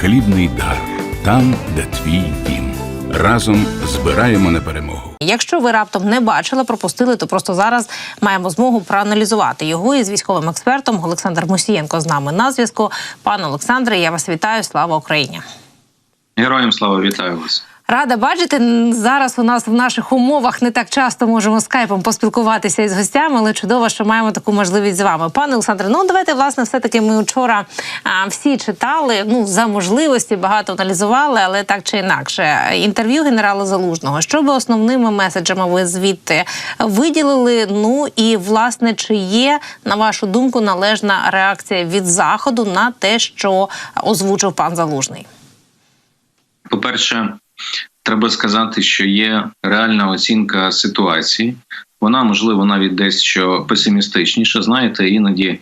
Хлібний дар там, де твій дім. Разом збираємо на перемогу. Якщо ви раптом не бачили, пропустили, то просто зараз маємо змогу проаналізувати його із військовим експертом Олександр Мусієнко з нами на зв'язку. Пане Олександре, я вас вітаю. Слава Україні! Героям слава вітаю вас. Рада бачити зараз. У нас в наших умовах не так часто можемо скайпом поспілкуватися із гостями, але чудово, що маємо таку можливість з вами. Пане Олександре, ну давайте власне, все таки ми вчора а, всі читали. Ну за можливості багато аналізували, але так чи інакше. Інтерв'ю генерала Залужного. Що би основними меседжами ви звідти виділили? Ну і власне, чи є на вашу думку належна реакція від заходу на те, що озвучив пан Залужний? По-перше, треба сказати, що є реальна оцінка ситуації. Вона можливо навіть десь що песимістичніша. Знаєте, іноді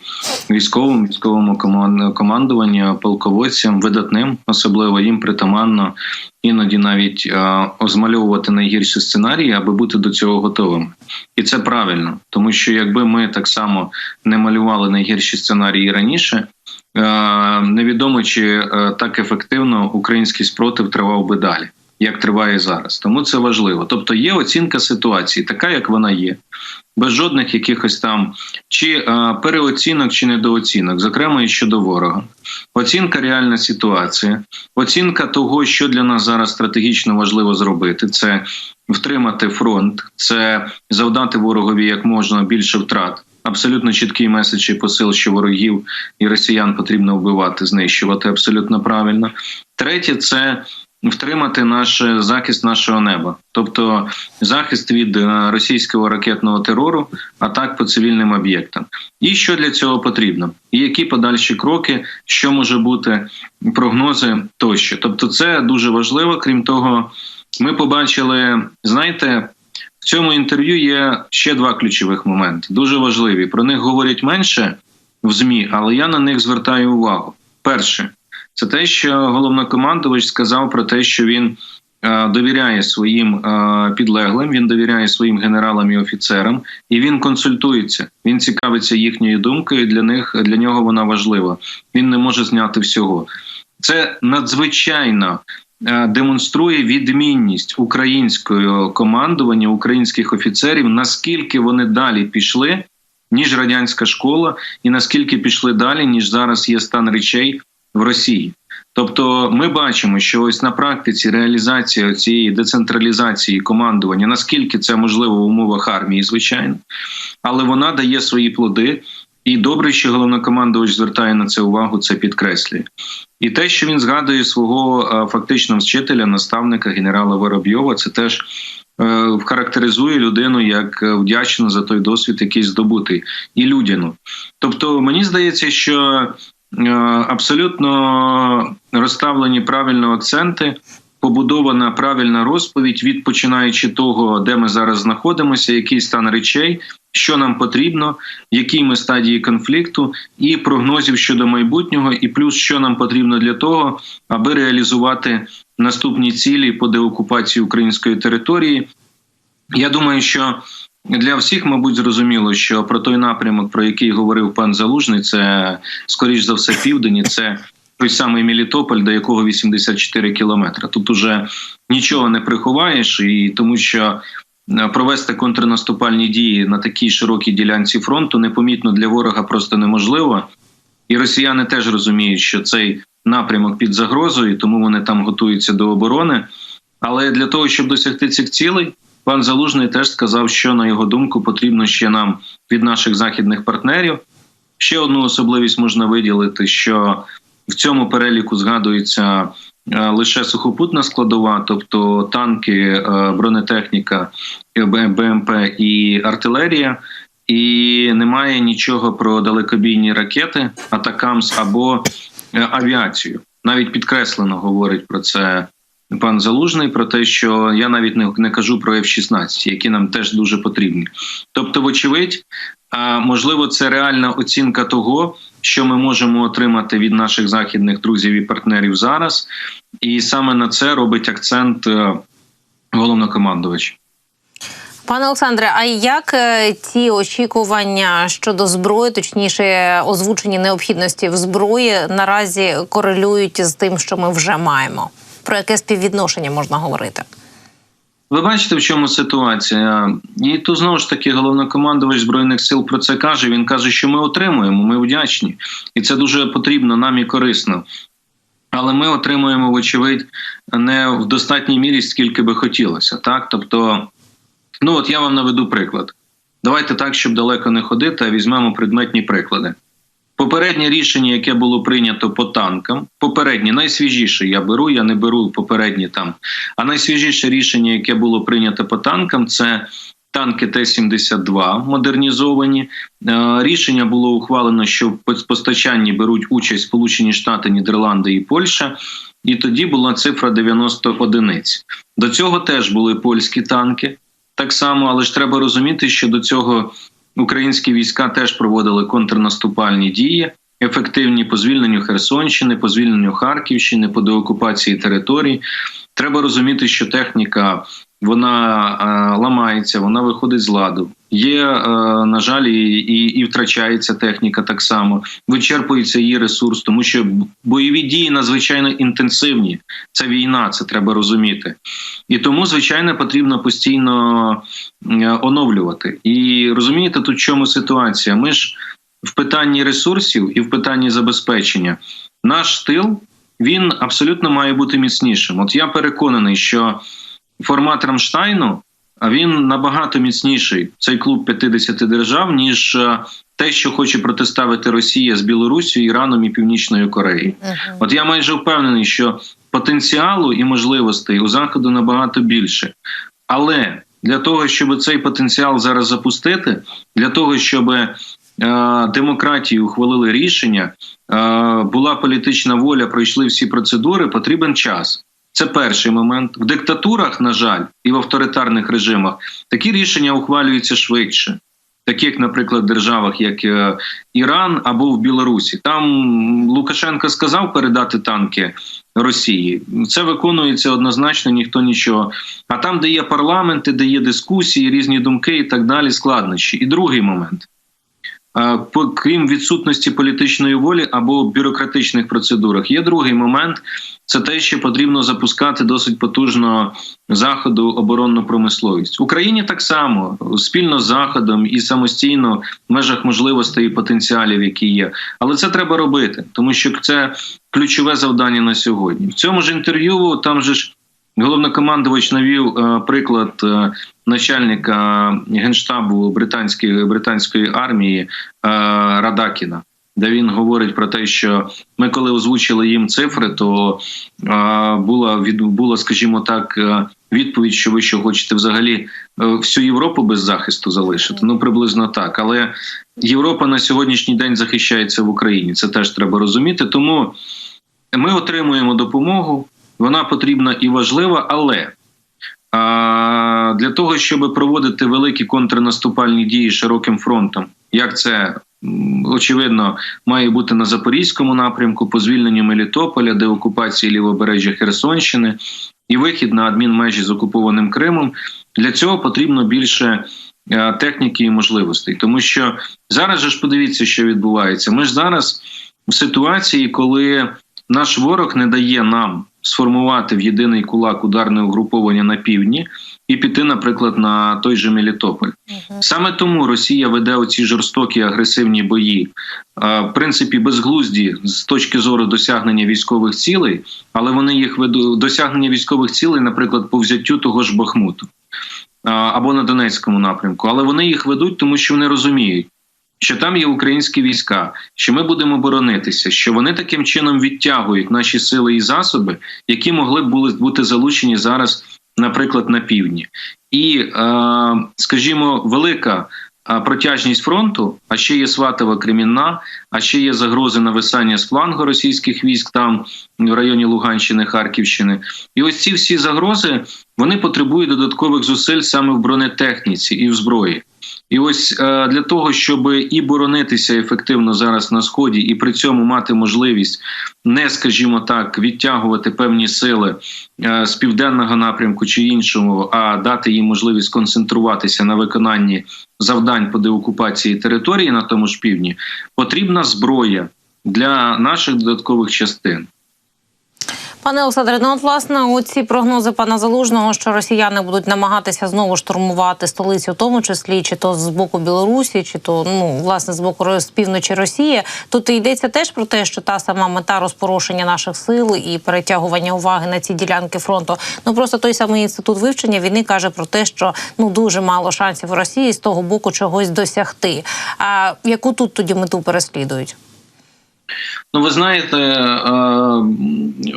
військовому військовому коман- командуванню, полководцям, видатним, особливо їм притаманно іноді навіть е, озмальовувати найгірші сценарії, аби бути до цього готовим. І це правильно, тому що якби ми так само не малювали найгірші сценарії раніше. Невідомо чи е, так ефективно український спротив тривав би далі, як триває зараз. Тому це важливо. Тобто є оцінка ситуації, така як вона є, без жодних якихось там чи е, переоцінок, чи недооцінок, зокрема і щодо ворога. Оцінка реальна ситуація, оцінка того, що для нас зараз стратегічно важливо зробити, це втримати фронт, це завдати ворогові як можна більше втрат. Абсолютно чіткий меседж і посил, що ворогів і росіян потрібно вбивати, знищувати абсолютно правильно. Третє це втримати наш захист нашого неба, тобто захист від е, російського ракетного терору, атак по цивільним об'єктам. І що для цього потрібно, і які подальші кроки, що може бути прогнози тощо. Тобто, це дуже важливо. Крім того, ми побачили, знаєте. В цьому інтерв'ю є ще два ключових моменти, дуже важливі. Про них говорять менше в ЗМІ, але я на них звертаю увагу. Перше, це те, що головнокомандувач сказав про те, що він е, довіряє своїм е, підлеглим, він довіряє своїм генералам і офіцерам, і він консультується. Він цікавиться їхньою думкою. Для них для нього вона важлива. Він не може зняти всього. Це надзвичайно е, демонструє відмінність українського командування, українських офіцерів, наскільки вони далі пішли, ніж радянська школа, і наскільки пішли далі, ніж зараз є стан речей в Росії. Тобто, ми бачимо, що ось на практиці реалізація цієї децентралізації командування, наскільки це можливо в умовах армії, звичайно, але вона дає свої плоди. І добре, що головнокомандувач звертає на це увагу, це підкреслює. І те, що він згадує свого е, фактично вчителя, наставника генерала Воробйова, це теж е, характеризує людину як е, вдячну за той досвід, який здобутий, і людяну. Тобто, мені здається, що абсолютно розставлені правильно акценти. Побудована правильна розповідь, від починаючи того, де ми зараз знаходимося, який стан речей, що нам потрібно, якій ми стадії конфлікту, і прогнозів щодо майбутнього, і плюс що нам потрібно для того, аби реалізувати наступні цілі по деокупації української території. Я думаю, що для всіх, мабуть, зрозуміло, що про той напрямок, про який говорив пан Залужний, це скоріш за все південь, це той самий Мелітополь, до якого 84 кілометри. Тут уже нічого не приховаєш, і тому що е, провести контрнаступальні дії на такій широкій ділянці фронту непомітно для ворога просто неможливо. І росіяни теж розуміють, що цей напрямок під загрозою, тому вони там готуються до оборони. Але для того, щоб досягти цих цілей, пан Залужний теж сказав, що на його думку потрібно ще нам від наших західних партнерів. Ще одну особливість можна виділити, що в цьому переліку згадується е, лише сухопутна складова, тобто танки, е, бронетехніка, е, БМП і артилерія. І немає нічого про далекобійні ракети, атакамс або авіацію. Навіть підкреслено говорить про це пан Залужний, про те, що я навіть не, не кажу про F-16, які нам теж дуже потрібні. Тобто, вочевидь, можливо, це реальна оцінка того, що ми можемо отримати від наших західних друзів і партнерів зараз, і саме на це робить акцент е, головнокомандувач. Пане Олександре, а як е, ті очікування щодо зброї, точніше озвучені необхідності в зброї, наразі корелюють з тим, що ми вже маємо? Про яке співвідношення можна говорити? Ви бачите, в чому ситуація? І тут знову ж таки головнокомандувач збройних сил про це каже. Він каже, що ми отримуємо, ми вдячні, і це дуже потрібно нам і корисно. Але ми отримуємо, вочевидь, не в достатній мірі, скільки би хотілося. Так, тобто, ну от я вам наведу приклад. Давайте так, щоб далеко не ходити, а візьмемо предметні приклади. Попереднє рішення, яке було прийнято по танкам, попереднє, найсвіжіше я беру, я не беру попередні там. А найсвіжіше рішення, яке було прийнято по танкам, це танки Т-72 модернізовані. Е, Рішення було ухвалено, що в постачанні беруть участь Сполучені Штати, Нідерланди і Польща. І тоді була цифра 90 одиниць. До цього теж були польські танки, так само, але ж треба розуміти, що до цього українські війська теж проводили контрнаступальні дії, ефективні по звільненню Херсонщини, по звільненню Харківщини, по деокупації територій. Треба розуміти, що техніка вона е, ламається, вона виходить з ладу. Є, е, на жаль, і, і, втрачається техніка так само, вичерпується її ресурс, тому що бойові дії надзвичайно інтенсивні. Це війна, це треба розуміти. І тому, звичайно, потрібно постійно е, оновлювати. І розумієте, тут в чому ситуація? Ми ж в питанні ресурсів і в питанні забезпечення наш тил він абсолютно має бути міцнішим. От я переконаний, що формат Рамштайну а він набагато міцніший цей клуб 50 держав, ніж е, те, що хоче протиставити Росія з Білорусі, Іраном і Північною Кореєю. От я майже впевнений, що потенціалу і можливостей у заходу набагато більше, але для того, щоб цей потенціал зараз запустити, для того, щоб е, демократії ухвалили рішення, е, була політична воля, пройшли всі процедури, потрібен час. Це перший момент. В диктатурах, на жаль, і в авторитарних режимах такі рішення ухвалюються швидше, таких, наприклад, державах, як е, Іран або в Білорусі. Там Лукашенко сказав передати танки Росії. Це виконується однозначно, ніхто нічого. А там, де є парламенти, де є дискусії, різні думки і так далі, складнощі. І другий момент. Е, крім відсутності політичної волі або бюрократичних процедурах, є другий момент це те, що потрібно запускати досить потужно заходу оборонну промисловість. Україні так само спільно з заходом і самостійно в межах можливостей і потенціалів, які є. Але це треба робити, тому що це ключове завдання на сьогодні. В цьому ж інтерв'ю там же ж. Головнокомандувач навів е, приклад е, начальника генштабу британської британської армії е, Радакіна, де він говорить про те, що ми, коли озвучили їм цифри, то е, була від була, скажімо так, е, відповідь, що ви що хочете взагалі е, всю Європу без захисту залишити. Ну приблизно так. Але Європа на сьогоднішній день захищається в Україні. Це теж треба розуміти. Тому ми отримуємо допомогу. Вона потрібна і важлива, але для того, щоб проводити великі контрнаступальні дії широким фронтом, як це очевидно має бути на запорізькому напрямку, по звільненню Мелітополя, деокупації лівобережжя Херсонщини і вихід на адмінмежі з окупованим Кримом, для цього потрібно більше. Техніки і можливостей, тому що зараз же ж подивіться, що відбувається. Ми ж зараз в ситуації, коли наш ворог не дає нам сформувати в єдиний кулак ударне угруповання на півдні і піти, наприклад, на той же Мелітополь. Угу. Саме тому Росія веде оці жорстокі агресивні бої, в принципі, безглузді з точки зору досягнення військових цілей, але вони їх ведуть досягнення військових цілей, наприклад, по взяттю того ж Бахмуту. Або на Донецькому напрямку, але вони їх ведуть, тому що вони розуміють, що там є українські війська, що ми будемо боронитися, що вони таким чином відтягують наші сили і засоби, які могли б були бути залучені зараз, наприклад, на півдні, і е, скажімо, велика. Протяжність фронту, а ще є Сватова Кремінна, а ще є загрози нависання з флангу російських військ там в районі Луганщини, Харківщини. І ось ці всі загрози вони потребують додаткових зусиль саме в бронетехніці і в зброї. І ось е, для того, щоб і боронитися ефективно зараз на сході, і при цьому мати можливість не, скажімо так, відтягувати певні сили е, з південного напрямку чи іншого, а дати їм можливість концентруватися на виконанні завдань по деокупації території на тому ж півдні, потрібна зброя для наших додаткових частин. Пане Олександре, ну от власне оці прогнози пана Залужного, що росіяни будуть намагатися знову штурмувати столицю, в тому числі чи то з боку Білорусі, чи то ну власне з боку з півночі Росії. Тут йдеться теж про те, що та сама мета розпорошення наших сил і перетягування уваги на ці ділянки фронту. Ну просто той самий інститут вивчення війни каже про те, що ну дуже мало шансів Росії з того боку чогось досягти. А яку тут тоді мету переслідують? Ну, ви знаєте, е,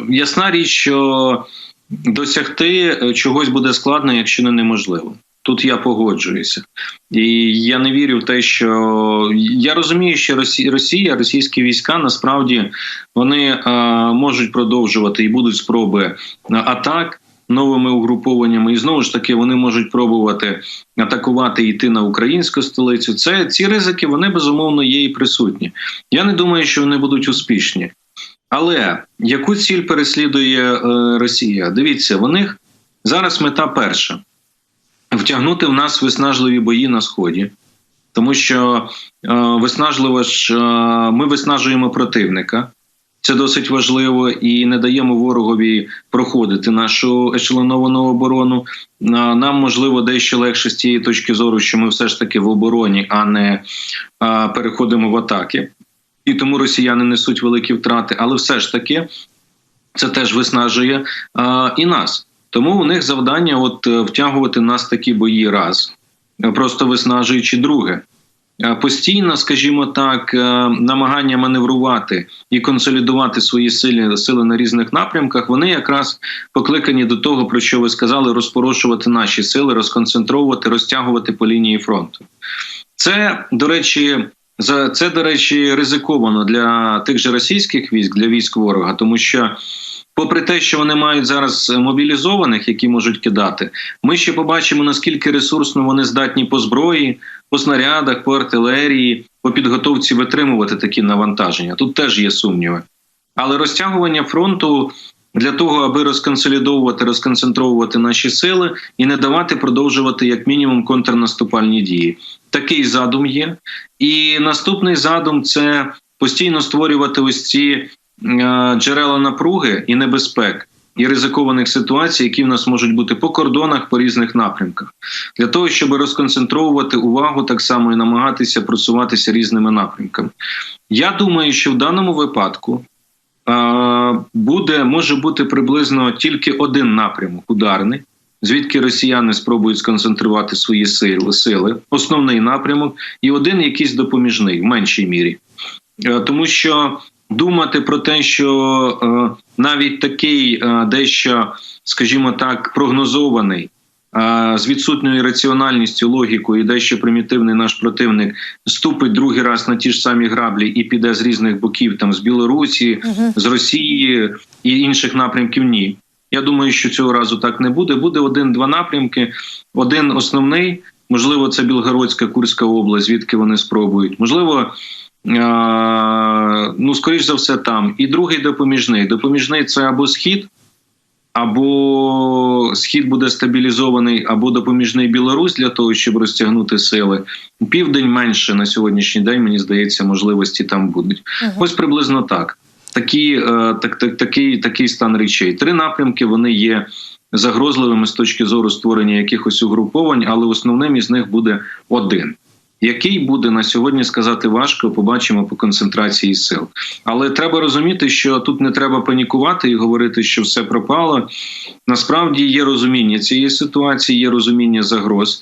ясна річ, що досягти е, чогось буде складно, якщо не неможливо. Тут я погоджуюся, і я не вірю в те, що я розумію, що Росія, російські війська насправді вони е, можуть продовжувати і будуть спроби атак новими угрупованнями, і знову ж таки вони можуть пробувати атакувати і йти на українську столицю. Це ці ризики вони безумовно є і присутні. Я не думаю, що вони будуть успішні. Але яку ціль переслідує е, Росія? Дивіться, в них зараз мета перша втягнути в нас виснажливі бої на сході, тому що е, виснажливо ж е, ми виснажуємо противника. Це досить важливо і не даємо ворогові проходити нашу ешелоновану оборону. Нам можливо дещо легше з тієї точки зору, що ми все ж таки в обороні, а не переходимо в атаки. І тому росіяни несуть великі втрати, але все ж таки це теж виснажує і нас. Тому у них завдання от е, втягувати нас в такі бої раз, просто виснажуючи друге. Е, Постійно, скажімо так, е, намагання маневрувати і консолідувати свої сили, сили на різних напрямках, вони якраз покликані до того, про що ви сказали, розпорошувати наші сили, розконцентровувати, розтягувати по лінії фронту. Це, до речі, за це, до речі, ризиковано для тих же російських військ, для військ ворога, тому що. Попри те, що вони мають зараз мобілізованих, які можуть кидати, ми ще побачимо наскільки ресурсно вони здатні по зброї, по снарядах, по артилерії, по підготовці витримувати такі навантаження. Тут теж є сумніви. Але розтягування фронту для того, аби розконсолідовувати, розконцентровувати наші сили і не давати продовжувати як мінімум контрнаступальні дії. Такий задум є. І наступний задум це постійно створювати ось ці е, джерела напруги і небезпек. І ризикованих ситуацій, які в нас можуть бути по кордонах, по різних напрямках, для того, щоб розконцентровувати увагу, так само і намагатися просуватися різними напрямками. Я думаю, що в даному випадку е, буде може бути приблизно тільки один напрямок ударний, звідки росіяни спробують сконцентрувати свої сили, сили, основний напрямок, і один якийсь допоміжний в меншій мірі, Е, тому що думати про те, що е, навіть такий е, дещо, скажімо так, прогнозований. е, З відсутньою раціональністю, логікою, і дещо примітивний наш противник ступить другий раз на ті ж самі граблі і піде з різних боків, там з Білорусі, з Росії і інших напрямків. Ні, я думаю, що цього разу так не буде. Буде один-два напрямки. Один основний, можливо, це Білгородська Курська область, звідки вони спробують. Можливо, ну скоріш за все, там. І другий допоміжний. Допоміжний це або схід, або схід буде стабілізований, або допоміжний Білорусь для того, щоб розтягнути сили. Південь менше на сьогоднішній день, мені здається, можливості там будуть. Ось приблизно так. Такі, е, так, так, такий, такий стан речей. Три напрямки вони є загрозливими з точки зору створення якихось угруповань, але основним із них буде один. Який буде на сьогодні сказати важко, побачимо по концентрації сил. Але треба розуміти, що тут не треба панікувати і говорити, що все пропало. Насправді є розуміння цієї ситуації, є розуміння загроз.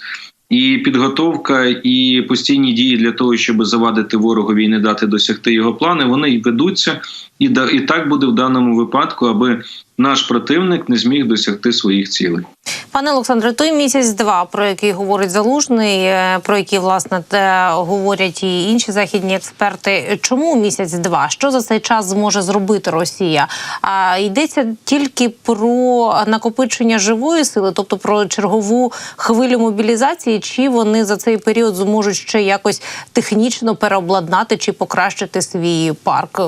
І підготовка, і постійні дії для того, щоб завадити ворогові і не дати досягти його плани, вони і ведуться, і і так буде в даному випадку, аби наш противник не зміг досягти своїх цілей. Пане Олександре, той місяць-два, про який говорить залужний, е, про який власне говорять і інші західні експерти. Чому місяць-два? Що за цей час зможе зробити Росія? А йдеться тільки про накопичення живої сили, тобто про чергову хвилю мобілізації, чи вони за цей період зможуть ще якось технічно переобладнати чи покращити свій парк е,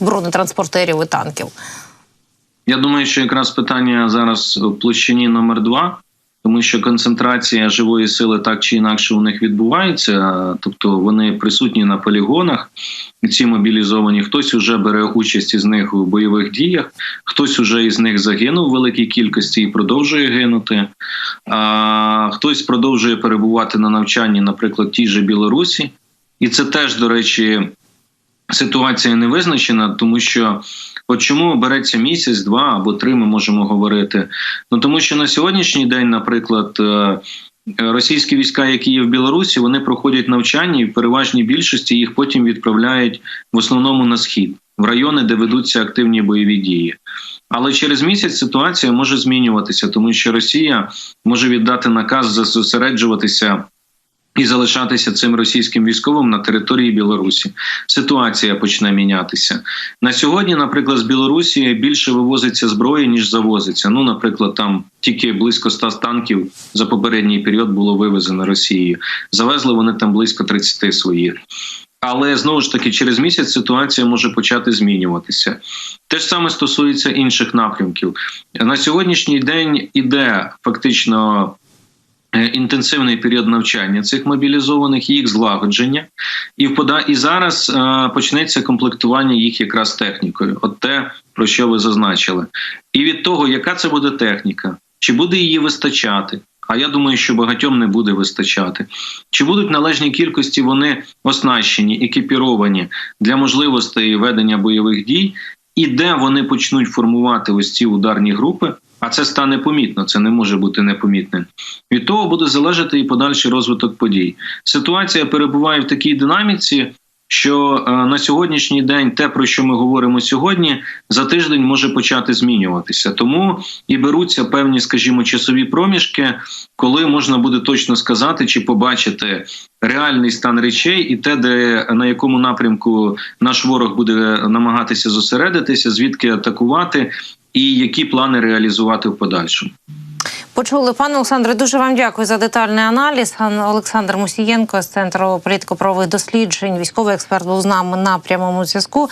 бронетранспортерів і танків? Я думаю, що якраз питання зараз в площині номер два, тому що концентрація живої сили так чи інакше у них відбувається, тобто вони присутні на полігонах, ці мобілізовані. Хтось вже бере участь із них у бойових діях, хтось уже із них загинув в великій кількості і продовжує гинути. А хтось продовжує перебувати на навчанні, наприклад, тій же Білорусі, і це теж, до речі, ситуація не визначена, тому що. От чому береться місяць, два або три, ми можемо говорити. Ну тому що на сьогоднішній день, наприклад, е, російські війська, які є в Білорусі, вони проходять навчання і в переважній більшості їх потім відправляють в основному на схід, в райони, де ведуться активні бойові дії. Але через місяць ситуація може змінюватися, тому що Росія може віддати наказ зосереджуватися і залишатися цим російським військовим на території Білорусі. Ситуація почне мінятися на сьогодні. Наприклад, з Білорусі більше вивозиться зброї ніж завозиться. Ну, наприклад, там тільки близько 100 танків за попередній період було вивезено Росією. Завезли вони там близько 30 своїх. Але знову ж таки, через місяць ситуація може почати змінюватися. Те ж саме стосується інших напрямків. На сьогоднішній день іде фактично інтенсивний період навчання цих мобілізованих, їх злагодження, і впода і зараз е, почнеться комплектування їх якраз технікою. От те, про що ви зазначили, і від того, яка це буде техніка, чи буде її вистачати. А я думаю, що багатьом не буде вистачати. Чи будуть належні кількості вони оснащені, екіпіровані для можливостей ведення бойових дій, і де вони почнуть формувати ось ці ударні групи? А це стане помітно, це не може бути непомітним. Від того буде залежати і подальший розвиток подій. Ситуація перебуває в такій динаміці, що е, на сьогоднішній день те, про що ми говоримо сьогодні, за тиждень може почати змінюватися. Тому і беруться певні, скажімо, часові проміжки, коли можна буде точно сказати чи побачити реальний стан речей, і те, де на якому напрямку наш ворог буде намагатися зосередитися, звідки атакувати, і які плани реалізувати в подальшому. Почули, пане Олександре, дуже вам дякую за детальний аналіз. Ан- Олександр Мусієнко з центру політико-правових досліджень, військовий експерт був з нами на прямому зв'язку.